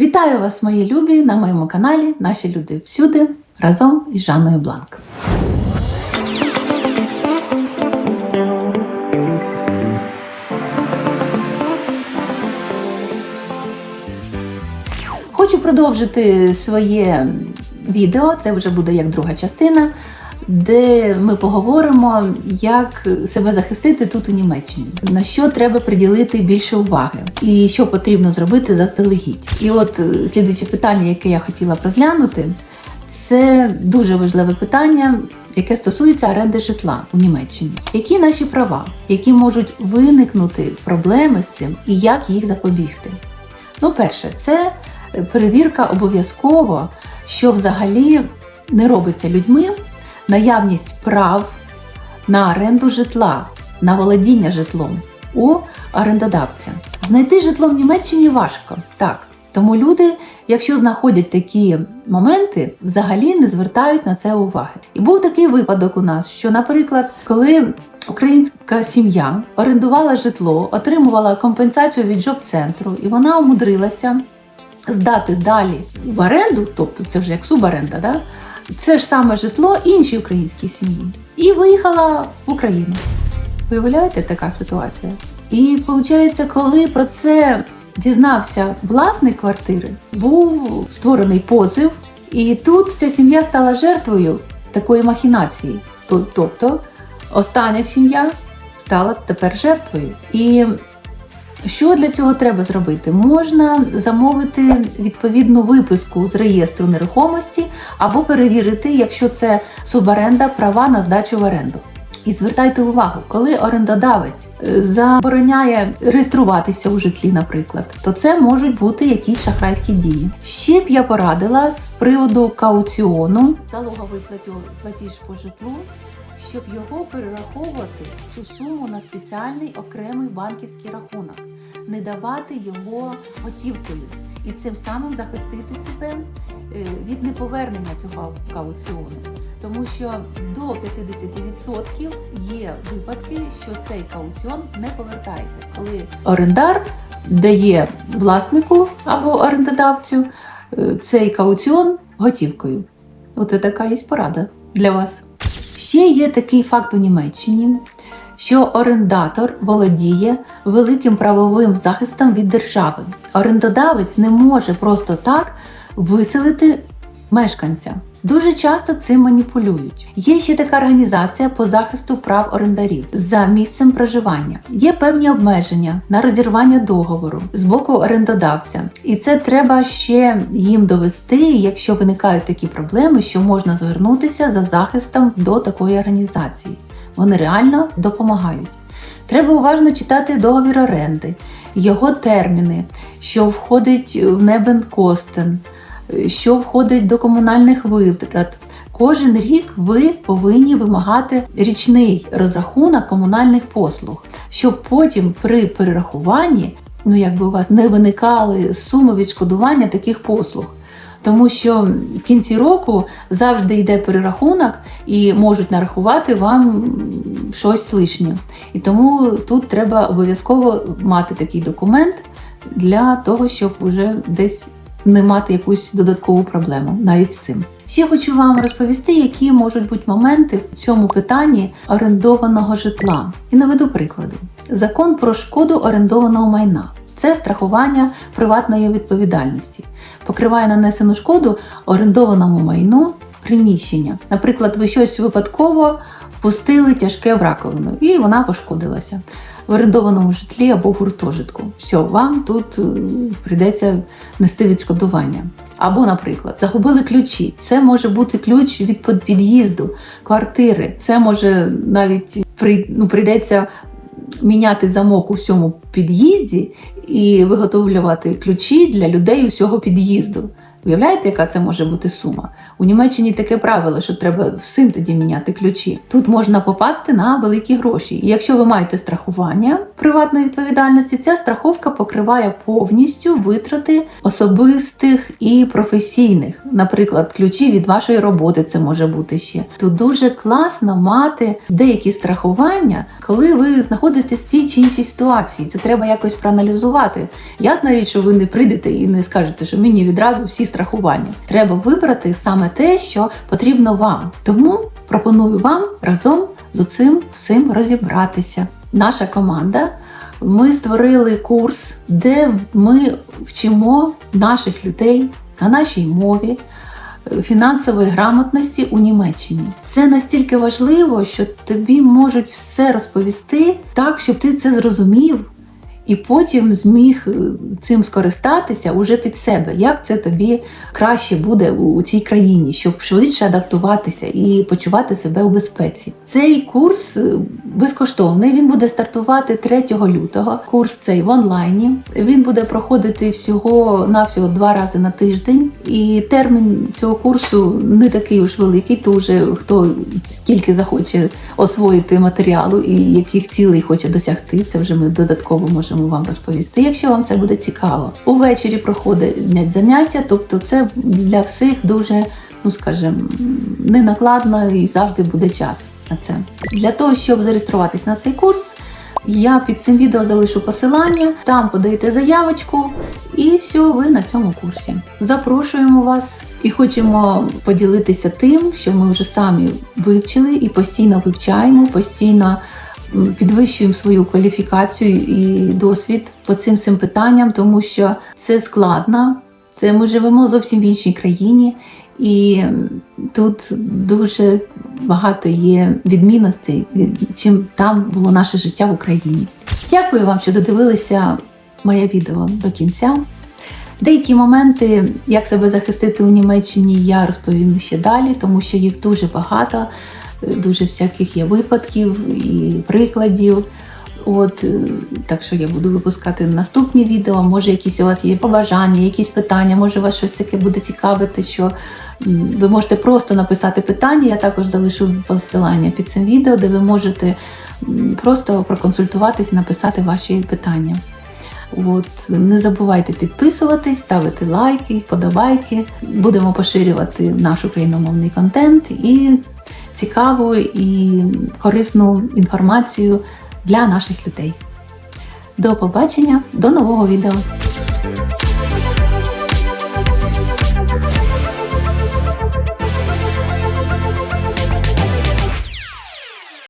Вітаю вас, мої любі, на моєму каналі Наші люди всюди разом із Жанною Бланк. Хочу продовжити своє відео, це вже буде як друга частина, де ми поговоримо, як себе захистити тут у Німеччині, на що треба приділити більше уваги, і що потрібно зробити заздалегідь. І от е, слідуюче питання, яке я хотіла б розглянути, це дуже важливе питання, яке стосується оренди житла у Німеччині. Які наші права, які можуть виникнути проблеми з цим, і як їх запобігти? Ну, перше, це перевірка обов'язково, що взагалі не робиться людьми, наявність прав на оренду житла, на володіння житлом у орендодавця. Знайти житло в Німеччині важко, так. Тому люди, якщо знаходять такі моменти, взагалі не звертають на це уваги. І був такий випадок у нас, що, наприклад, коли українська сім'я орендувала житло, отримувала компенсацію від джоб-центру, і вона умудрилася здати далі в оренду, тобто це вже як суборенда, да? Це ж саме житло іншій українській сім'ї. І виїхала в Україну. Виявляєте, така ситуація? І виходить, коли про це дізнався власник квартири, був створений позив, і тут ця сім'я стала жертвою такої махінації. Тобто остання сім'я стала тепер жертвою. І що для цього треба зробити? Можна замовити відповідну виписку з реєстру нерухомості або перевірити, якщо це суборенда, права на здачу в оренду. І звертайте увагу, коли орендодавець е, забороняє реєструватися у житлі, наприклад, то це можуть бути якісь шахрайські дії. Ще б я порадила з приводу кауціону, залоговий платіж по житлу, щоб його перераховувати цю суму на спеціальний окремий банківський рахунок, не давати його готівкою і цим самим захистити себе е, від неповернення цього кауціону. Тому що до 50% є випадки, що цей кауціон не повертається, коли орендар дає власнику або орендодавцю е, цей кауціон готівкою. От така є порада для вас. Ще є такий факт у Німеччині, що орендатор володіє великим правовим захистом від держави. Орендодавець не може просто так виселити мешканця. Дуже часто цим маніпулюють. Є ще така організація по захисту прав орендарів за місцем проживання. Є певні обмеження на розірвання договору з боку орендодавця, і це треба ще їм довести, якщо виникають такі проблеми, що можна звернутися за захистом до такої організації. Вони реально допомагають. Треба уважно читати договір оренди, його терміни, що входить в Небенкостен, що входить до комунальних витрат. Кожен рік ви повинні вимагати річний розрахунок комунальних послуг, щоб потім при перерахуванні, ну якби у вас не виникали суми відшкодування таких послуг. Тому що в кінці року завжди йде перерахунок і можуть нарахувати вам щось лишнє. І тому тут треба обов'язково мати такий документ для того, щоб вже десь не мати якусь додаткову проблему навіть з цим. Ще хочу вам розповісти, які можуть бути моменти в цьому питанні орендованого житла. І наведу приклади: закон про шкоду орендованого майна. Це страхування приватної відповідальності, покриває нанесену шкоду орендованому майну приміщення. Наприклад, ви щось випадково впустили тяжке в раковину, і вона пошкодилася в орендованому житлі або в гуртожитку. Все, вам тут е, прийдеться нести відшкодування. Або, наприклад, загубили ключі. Це може бути ключ від під- під'їзду, квартири. Це може навіть ну, прийдеться міняти замок у всьому під'їзді і виготовлювати ключі для людей усього під'їзду. Уявляєте, яка це може бути сума? У Німеччині таке правило, що треба всім тоді міняти ключі. Тут можна попасти на великі гроші. І якщо ви маєте страхування приватної відповідальності, ця страховка покриває повністю витрати особистих і професійних. Наприклад, ключі від вашої роботи це може бути ще. Тут дуже класно мати деякі страхування, коли ви знаходитесь в цій чи іншій ситуації. Це треба якось проаналізувати. Ясна річ, що ви не прийдете і не скажете, що мені відразу всі страхування. Треба вибрати саме те, що потрібно вам. Тому пропоную вам разом з цим всім розібратися. Наша команда. Ми створили курс, де ми вчимо наших людей на нашій мові е, фінансової грамотності у Німеччині. Це настільки важливо, що тобі можуть все розповісти так, щоб ти це зрозумів. І потім зміг е, цим скористатися уже під себе, як це тобі краще буде у цій країні, щоб швидше адаптуватися і почувати себе у безпеці. Цей курс е, безкоштовний. Він буде стартувати 3 лютого. Курс цей в онлайні. Він буде проходити всього навсього два рази на тиждень. І термін цього курсу не такий уж великий. То вже хто скільки захоче освоїти матеріалу і яких цілей хоче досягти. Це вже ми додатково можемо вам розповісти, якщо вам це буде цікаво. Увечері проходять заняття, тобто це для всіх дуже. Ну, скажімо, не накладно і завжди буде час на це. Для того, щоб зареєструватись на цей курс, я під цим відео залишу посилання, там подаєте заявочку, і все, ви на цьому курсі. Запрошуємо вас і хочемо поділитися тим, що ми вже самі вивчили і постійно вивчаємо, постійно підвищуємо свою кваліфікацію і досвід по цим всім питанням, тому що це складно. Це ми живемо зовсім в іншій країні, і тут дуже багато є відмінностей, від- чим там було наше життя в Україні. Дякую вам, що додивилися моє відео до кінця. Деякі моменти, як себе захистити у Німеччині, я розповім ще далі, тому що їх дуже багато, дуже всяких є випадків і прикладів. От е, так що я буду випускати наступні відео. Може, якісь у вас є побажання, якісь питання, може вас щось таке буде цікавити, що ви можете просто написати питання. Я також залишу посилання під цим відео, де ви можете просто проконсультуватись, написати ваші питання. От, не забувайте підписуватись, ставити лайки, вподобайки. Будемо поширювати наш україномовний контент і цікаву і корисну інформацію для наших людей. До побачення, до нового відео!